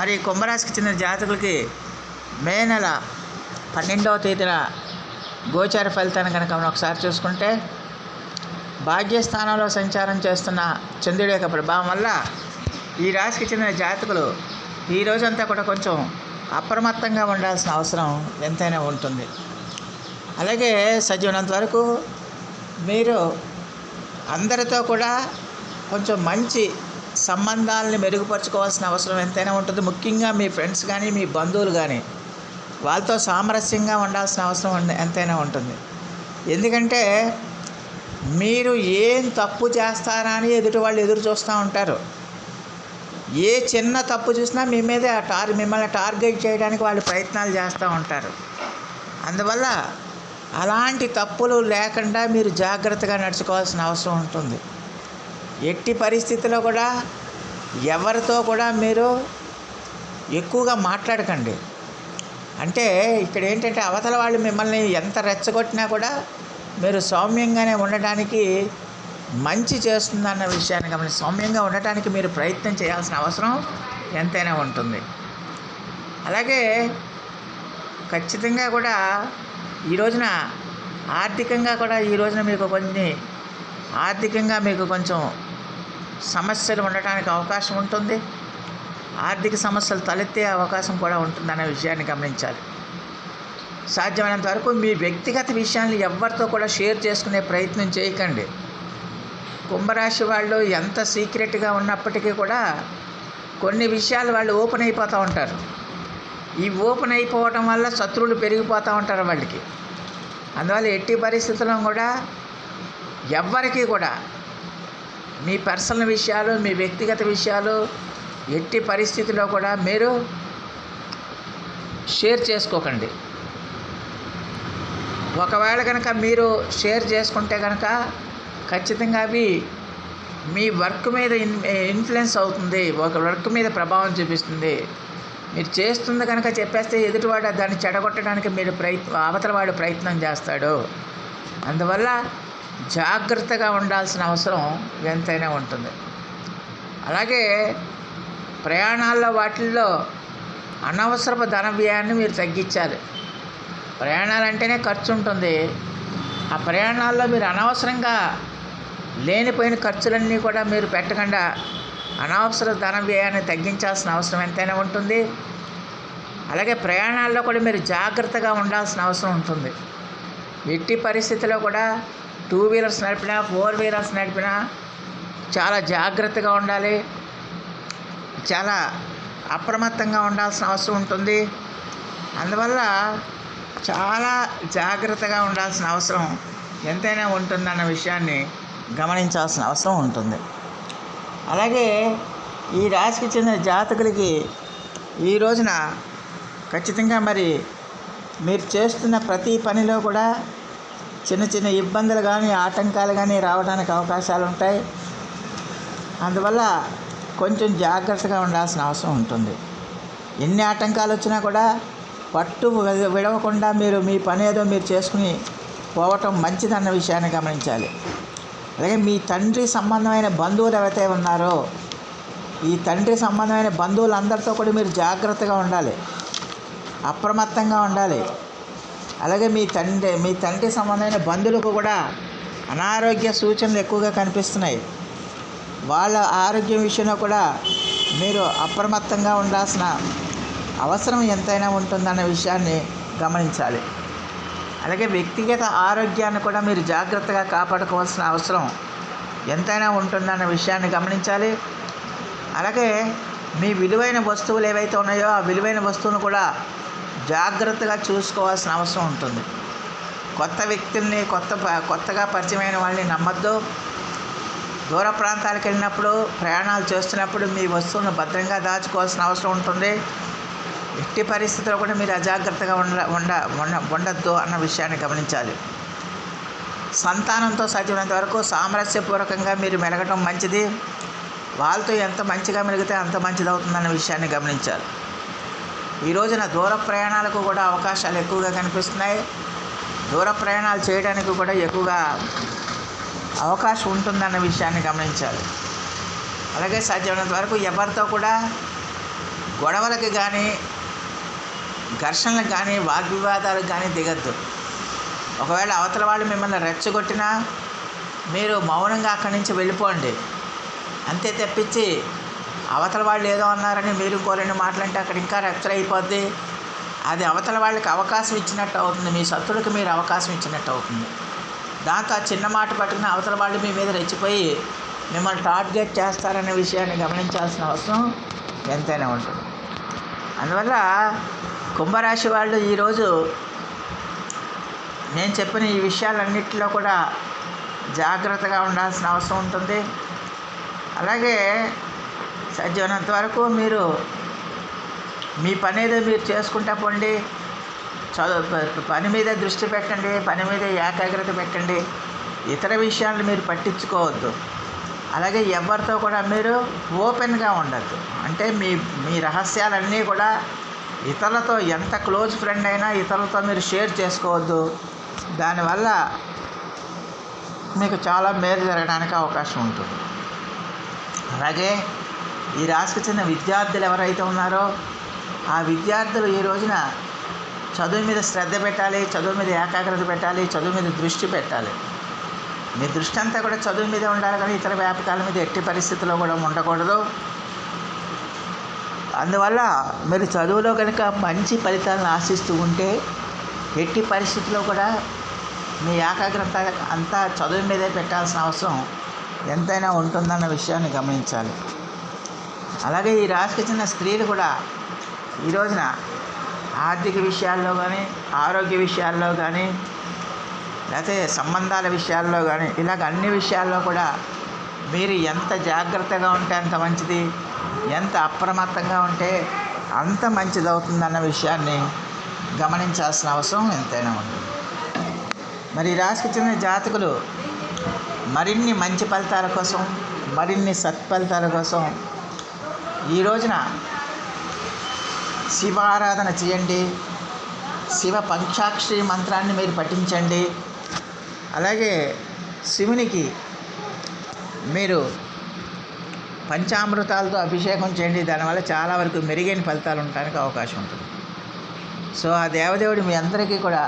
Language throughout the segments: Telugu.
మరి కుంభరాశికి చెందిన జాతకులకి మే నెల పన్నెండవ తేదీన గోచార ఫలితాన్ని కనుక మనం ఒకసారి చూసుకుంటే భాగ్యస్థానంలో సంచారం చేస్తున్న చంద్రుడి యొక్క ప్రభావం వల్ల ఈ రాశికి చెందిన జాతకులు ఈ రోజంతా కూడా కొంచెం అప్రమత్తంగా ఉండాల్సిన అవసరం ఎంతైనా ఉంటుంది. అలాగే సజీవనంత వరకు మీరు అందరితో కూడా కొంచెం మంచి సంబంధాలని మెరుగుపరచుకోవాల్సిన అవసరం ఎంతైనా ఉంటుంది. ముఖ్యంగా మీ ఫ్రెండ్స్ కానీ మీ బంధువులు కానీ వాళ్ళతో సామరస్యంగా ఉండాల్సిన అవసరం ఎంతైనా ఉంటుంది. ఎందుకంటే మీరు ఏం తప్పు చేస్తారా అని ఎదుటి వాళ్ళు ఎదురు చూస్తూ ఉంటారు. ఏ చిన్న తప్పు చూసినా మీ మీదే ఆ టార్ మిమ్మల్ని టార్గెట్ చేయడానికి వాళ్ళు ప్రయత్నాలు చేస్తూ ఉంటారు. అందువల్ల అలాంటి తప్పులు లేకుండా మీరు జాగ్రత్తగా నడుచుకోవాల్సిన అవసరం ఉంటుంది. ఎట్టి పరిస్థితిలో కూడా ఎవరితో కూడా మీరు ఎక్కువగా మాట్లాడకండి. అంటే ఇక్కడ ఏంటంటే అవతల వాళ్ళు మిమ్మల్ని ఎంత రెచ్చగొట్టినా కూడా మీరు సౌమ్యంగానే ఉండటానికి మంచి చేస్తుందన్న విషయాన్ని గమని సౌమ్యంగా ఉండటానికి మీరు ప్రయత్నం చేయాల్సిన అవసరం ఎంతైనా ఉంటుంది. అలాగే ఖచ్చితంగా కూడా ఈ రోజున ఆర్థికంగా కూడా ఈ రోజున మీకు కొన్ని ఆర్థికంగా మీకు కొంచెం సమస్యలు ఉండటానికి అవకాశం ఉంటుంది. ఆర్థిక సమస్యలు తలెత్తే అవకాశం కూడా ఉంటుందనే విషయాన్ని గమనించాలి. సాధ్యమైనంత వరకు మీ వ్యక్తిగత విషయాన్ని ఎవరితో కూడా షేర్ చేసుకునే ప్రయత్నం చేయకండి. కుంభరాశి వాళ్ళు ఎంత సీక్రెట్గా ఉన్నప్పటికీ కూడా కొన్ని విషయాలు వాళ్ళు ఓపెన్ అయిపోతూ ఉంటారు. ఈ ఓపెన్ అయిపోవటం వల్ల శత్రువులు పెరిగిపోతూ ఉంటారు వాళ్ళకి. అందువల్ల ఎట్టి పరిస్థితుల్లో కూడా ఎవ్వరికీ కూడా మీ పర్సనల్ విషయాలు మీ వ్యక్తిగత విషయాలు ఎట్టి పరిస్థితిలో కూడా మీరు షేర్ చేసుకోకండి. ఒకవేళ కనుక మీరు షేర్ చేసుకుంటే కనుక ఖచ్చితంగా అవి మీ వర్క్ మీద ఇన్ ఇన్ఫ్లుయెన్స్ అవుతుంది ఒక వర్క్ మీద ప్రభావం చూపిస్తుంది. మీరు చేస్తుంది కనుక చెప్పేస్తే ఎదుటివాడు దాన్ని చెడగొట్టడానికి మీరు ప్రయత్ అవతల వాడు ప్రయత్నం చేస్తాడు. అందువల్ల జాగ్రత్తగా ఉండాల్సిన అవసరం ఎంతైనా ఉంటుంది. అలాగే ప్రయాణాల్లో వాటిల్లో అనవసరపు ధన వ్యయాన్ని మీరు తగ్గించాలి. ప్రయాణాలంటేనే ఖర్చు ఉంటుంది ఆ ప్రయాణాల్లో మీరు అనవసరంగా లేనిపోయిన ఖర్చులన్నీ కూడా మీరు పెట్టకుండా అనవసర ధన వ్యయాన్ని తగ్గించాల్సిన అవసరం ఎంతైనా ఉంటుంది. అలాగే ప్రయాణాల్లో కూడా మీరు జాగ్రత్తగా ఉండాల్సిన అవసరం ఉంటుంది. ఎట్టి పరిస్థితిలో కూడా టూ వీలర్స్ నడిపినా ఫోర్ వీలర్స్ నడిపినా చాలా జాగ్రత్తగా ఉండాలి. చాలా అప్రమత్తంగా ఉండాల్సిన అవసరం ఉంటుంది. అందువల్ల చాలా జాగ్రత్తగా ఉండాల్సిన అవసరం ఎంతైనా ఉంటుందన్న విషయాన్ని గమనించాల్సిన అవసరం ఉంటుంది. అలాగే ఈ రాశికి చెందిన జాతకులకి ఈ రోజున ఖచ్చితంగా మరి మీరు చేస్తున్న ప్రతి పనిలో కూడా చిన్న చిన్న ఇబ్బందులు కానీ ఆటంకాలు కానీ రావడానికి అవకాశాలు ఉంటాయి. అందువల్ల కొంచెం జాగ్రత్తగా ఉండాల్సిన అవసరం ఉంటుంది. ఎన్ని ఆటంకాలు వచ్చినా కూడా పట్టు విడవకుండా మీరు మీ పని ఏదో మీరు చేసుకుని పోవటం మంచిదన్న విషయాన్ని గమనించాలి. అలాగే మీ తండ్రి సంబంధమైన బంధువులు ఎవరైతే ఉన్నారో ఈ తండ్రి సంబంధమైన బంధువులందరితో కూడా మీరు జాగ్రత్తగా ఉండాలి. అప్రమత్తంగా ఉండాలి. అలాగే మీ తండ్రి మీ తండ్రి సంబంధమైన బంధువులకు కూడా అనారోగ్య సూచనలు ఎక్కువగా కనిపిస్తున్నాయి. వాళ్ళ ఆరోగ్యం విషయంలో కూడా మీరు అప్రమత్తంగా ఉండాల్సిన అవసరం ఎంతైనా ఉంటుందన్న విషయాన్ని గమనించాలి. అలాగే వ్యక్తిగత ఆరోగ్యాన్ని కూడా మీరు జాగ్రత్తగా కాపాడుకోవాల్సిన అవసరం ఎంతైనా ఉంటుందన్న విషయాన్ని గమనించాలి. అలాగే మీ విలువైన వస్తువులు ఏవైతే ఉన్నాయో ఆ విలువైన వస్తువును కూడా జాగ్రత్తగా చూసుకోవాల్సిన అవసరం ఉంటుంది. కొత్త వ్యక్తుల్ని కొత్త కొత్తగా పరిచయమైన వాళ్ళని నమ్మద్దు. దూర ప్రాంతాలకు వెళ్ళినప్పుడు ప్రయాణాలు చేస్తున్నప్పుడు మీ వస్తువులను భద్రంగా దాచుకోవాల్సిన అవసరం ఉంటుంది. ఎట్టి పరిస్థితుల్లో కూడా మీరు అజాగ్రత్తగా ఉండ ఉండ ఉండ ఉండద్దు అన్న విషయాన్ని గమనించాలి. సంతానంతో సాధ్యమైనంత వరకు సామరస్యపూర్వకంగా మీరు మెలగటం మంచిది. వాళ్ళతో ఎంత మంచిగా మెలిగితే అంత మంచిది అవుతుందన్న విషయాన్ని గమనించాలి. ఈ రోజున దూర ప్రయాణాలకు కూడా అవకాశాలు ఎక్కువగా కనిపిస్తున్నాయి. దూర ప్రయాణాలు చేయడానికి కూడా ఎక్కువగా అవకాశం ఉంటుందన్న విషయాన్ని గమనించాలి. అలాగే సాధ్యమైనంత వరకు ఎవరితో కూడా గొడవలకు కానీ ఘర్షణలకు కానీ వాగ్వివాదాలకు కానీ దిగద్దు. ఒకవేళ అవతల వాళ్ళు మిమ్మల్ని రెచ్చగొట్టినా మీరు మౌనంగా అక్కడి నుంచి వెళ్ళిపోండి. అంతే తప్పించి అవతల వాళ్ళు ఏదో అన్నారని మీరు కోరిన మాటలంటే అక్కడ ఇంకా రెచ్చర్ అయిపోద్ది. అది అవతల వాళ్ళకి అవకాశం ఇచ్చినట్టు అవుతుంది. మీ శత్రులకు మీరు అవకాశం ఇచ్చినట్టు అవుతుంది. దాంతో ఆ చిన్న మాట పట్టుకుని అవతల వాళ్ళు మీ మీద రెచ్చిపోయి మిమ్మల్ని టార్గెట్ చేస్తారనే విషయాన్ని గమనించాల్సిన అవసరం ఎంతైనా ఉంటుంది. అందువల్ల కుంభరాశి వాళ్ళు ఈరోజు నేను చెప్పిన ఈ విషయాలన్నింటిలో కూడా జాగ్రత్తగా ఉండాల్సిన అవసరం ఉంటుంది. అలాగే సాధ్యమైనంత వరకు మీరు మీ పని ఏదో మీరు చేసుకుంటా పోండి. చదువు పని మీద దృష్టి పెట్టండి పని మీద ఏకాగ్రత పెట్టండి. ఇతర విషయాలను మీరు పట్టించుకోవద్దు. అలాగే ఎవరితో కూడా మీరు ఓపెన్గా ఉండద్దు. అంటే మీ మీ రహస్యాలన్నీ కూడా ఇతరులతో ఎంత క్లోజ్ ఫ్రెండ్ అయినా ఇతరులతో మీరు షేర్ చేసుకోవద్దు. దానివల్ల మీకు చాలా మేలు జరగడానికి అవకాశం ఉంటుంది. అలాగే ఈ రాశికి చెందిన విద్యార్థులు ఎవరైతే ఉన్నారో ఆ విద్యార్థులు ఈ రోజున చదువు మీద శ్రద్ధ పెట్టాలి చదువు మీద ఏకాగ్రత పెట్టాలి చదువు మీద దృష్టి పెట్టాలి. మీ దృష్టి అంతా కూడా చదువు మీద ఉండాలి కానీ ఇతర వ్యాపకాల మీద ఎట్టి పరిస్థితుల్లో కూడా ఉండకూడదు. అందువల్ల మీరు చదువులో కనుక మంచి ఫలితాలను ఆశిస్తూ ఉంటే ఎట్టి పరిస్థితుల్లో కూడా మీ ఏకాగ్రత అంతా చదువు మీదే పెట్టాల్సిన అవసరం ఎంతైనా ఉంటుందన్న విషయాన్ని గమనించాలి. అలాగే ఈ రాశికి చెందిన స్త్రీలు కూడా ఈ రోజున ఆర్థిక విషయాల్లో కానీ ఆరోగ్య విషయాల్లో కానీ లేకపోతే సంబంధాల విషయాల్లో కానీ ఇలాగ అన్ని విషయాల్లో కూడా మీరు ఎంత జాగ్రత్తగా ఉంటే అంత మంచిది ఎంత అప్రమత్తంగా ఉంటే అంత మంచిది అవుతుందన్న విషయాన్ని గమనించాల్సిన అవసరం ఎంతైనా ఉంటుంది మరి రాశికి చెందిన జాతకులు మరిన్ని మంచి ఫలితాల కోసం మరిన్ని సత్ఫలితాల కోసం ఈ రోజున శివారాధన చేయండి. శివ పంచాక్షరి మంత్రాన్ని మీరు పఠించండి. అలాగే శివునికి మీరు పంచామృతాలతో అభిషేకం చేయండి. దానివల్ల చాలా వరకు మెరుగైన ఫలితాలు ఉండడానికి అవకాశం ఉంటుంది. సో ఆ దేవదేవుడు మీ అందరికీ కూడా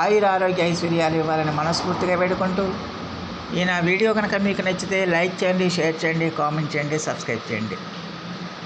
ఆయుర ఆరోగ్య ఐశ్వర్యాలు ఇవ్వాలని మనస్ఫూర్తిగా వేడుకుంటూ ఈ నా వీడియో కనుక మీకు నచ్చితే లైక్ చేయండి షేర్ చేయండి కామెంట్ చేయండి సబ్స్క్రైబ్ చేయండి.